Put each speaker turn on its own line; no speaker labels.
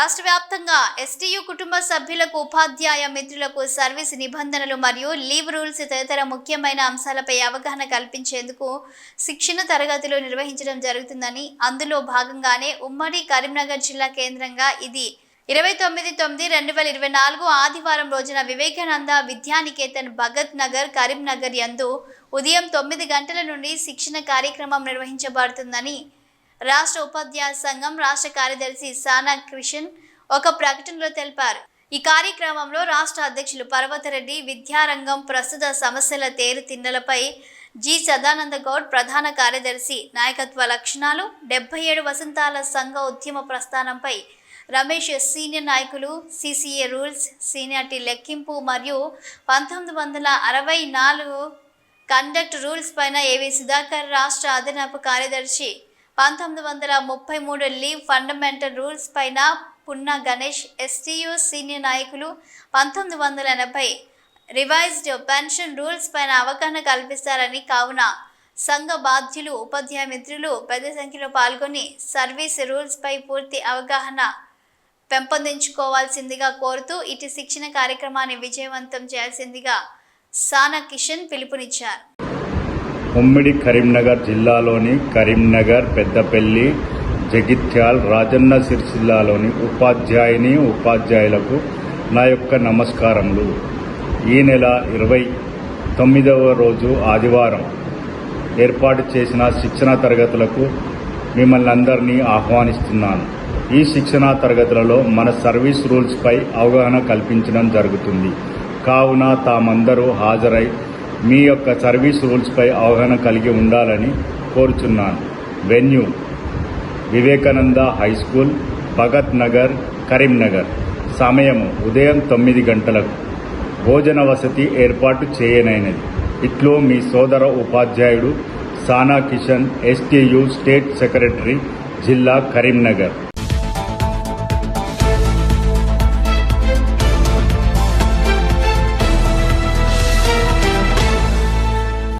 రాష్ట్ర వ్యాప్తంగా ఎస్టీయు కుటుంబ సభ్యులకు ఉపాధ్యాయ మిత్రులకు సర్వీస్ నిబంధనలు మరియు లీవ్ రూల్స్ తదితర ముఖ్యమైన అంశాలపై అవగాహన కల్పించేందుకు శిక్షణ తరగతులు నిర్వహించడం జరుగుతుందని అందులో భాగంగానే ఉమ్మడి కరీంనగర్ జిల్లా కేంద్రంగా ఇది ఇరవై తొమ్మిది తొమ్మిది రెండు వేల ఇరవై నాలుగు ఆదివారం రోజున వివేకానంద విద్యానికేతన్ భగత్ నగర్ కరీంనగర్ యందు ఉదయం తొమ్మిది గంటల నుండి శిక్షణ కార్యక్రమం నిర్వహించబడుతుందని రాష్ట్ర ఉపాధ్యాయ సంఘం రాష్ట్ర కార్యదర్శి సానా క్రిషన్ ఒక ప్రకటనలో తెలిపారు. ఈ కార్యక్రమంలో రాష్ట్ర అధ్యక్షులు పర్వతరెడ్డి విద్యారంగం ప్రస్తుత సమస్యల తేరుతిన్నలపై జి. సదానంద గౌడ్ ప్రధాన కార్యదర్శి నాయకత్వ లక్షణాలు డెబ్బై ఏడు వసంతాల సంఘ ఉద్యమ ప్రస్థానంపై రమేష్ సీనియర్ నాయకులు సిసిఏ రూల్స్ సీనియారిటీ లెక్కింపు మరియు పంతొమ్మిది వందల అరవై నాలుగు కండక్ట్ రూల్స్ పైన ఏవి సుధాకర్ రాష్ట్ర అదనపు కార్యదర్శి పంతొమ్మిది వందల ముప్పై మూడు లీవ్ ఫండమెంటల్ రూల్స్ పైన పున్నా గణేష్ ఎస్టీయూ సీనియర్ నాయకులు పంతొమ్మిది వందల ఎనభై రివైజ్డ్ పెన్షన్ రూల్స్ పైన అవగాహన కల్పిస్తారని కావున సంఘ బాధ్యులు ఉపాధ్యాయ మిత్రులు పెద్ద సంఖ్యలో పాల్గొని సర్వీస్ రూల్స్ పై పూర్తి అవగాహన పెంపొందించుకోవాల్సిందిగా కోరుతూ ఇటు శిక్షణ కార్యక్రమాన్ని విజయవంతం చేయాల్సిందిగా సానా కిషన్ పిలుపునిచ్చారు.
ఉమ్మడి కరీంనగర్ జిల్లాలోని కరీంనగర్ పెద్దపల్లి జగిత్యాల్ రాజన్న సిరిసిల్లాలోని ఉపాధ్యాయుని ఉపాధ్యాయులకు నా యొక్క నమస్కారములు. ఈ నెల ఇరవై తొమ్మిదవ రోజు ఆదివారం ఏర్పాటు చేసిన శిక్షణ తరగతులకు మిమ్మల్ని అందరినీ ఆహ్వానిస్తున్నాను. ఈ శిక్షణా తరగతులలో మన సర్వీస్ రూల్స్పై అవగాహన కల్పించడం జరుగుతుంది. కావున తామందరూ హాజరై మీ యొక్క సర్వీస్ రూల్స్పై అవగాహన కలిగి ఉండాలని కోరుచున్నాను. Venue Vivekananda high school Bhagat Nagar Karimnagar. సమయము ఉదయం తొమ్మిది గంటలకు. భోజన వసతి ఏర్పాటు చేయనైనది. ఇట్లో మీ సోదర ఉపాధ్యాయుడు Sana Kishan STU state secretary జిల్లా కరీంనగర్.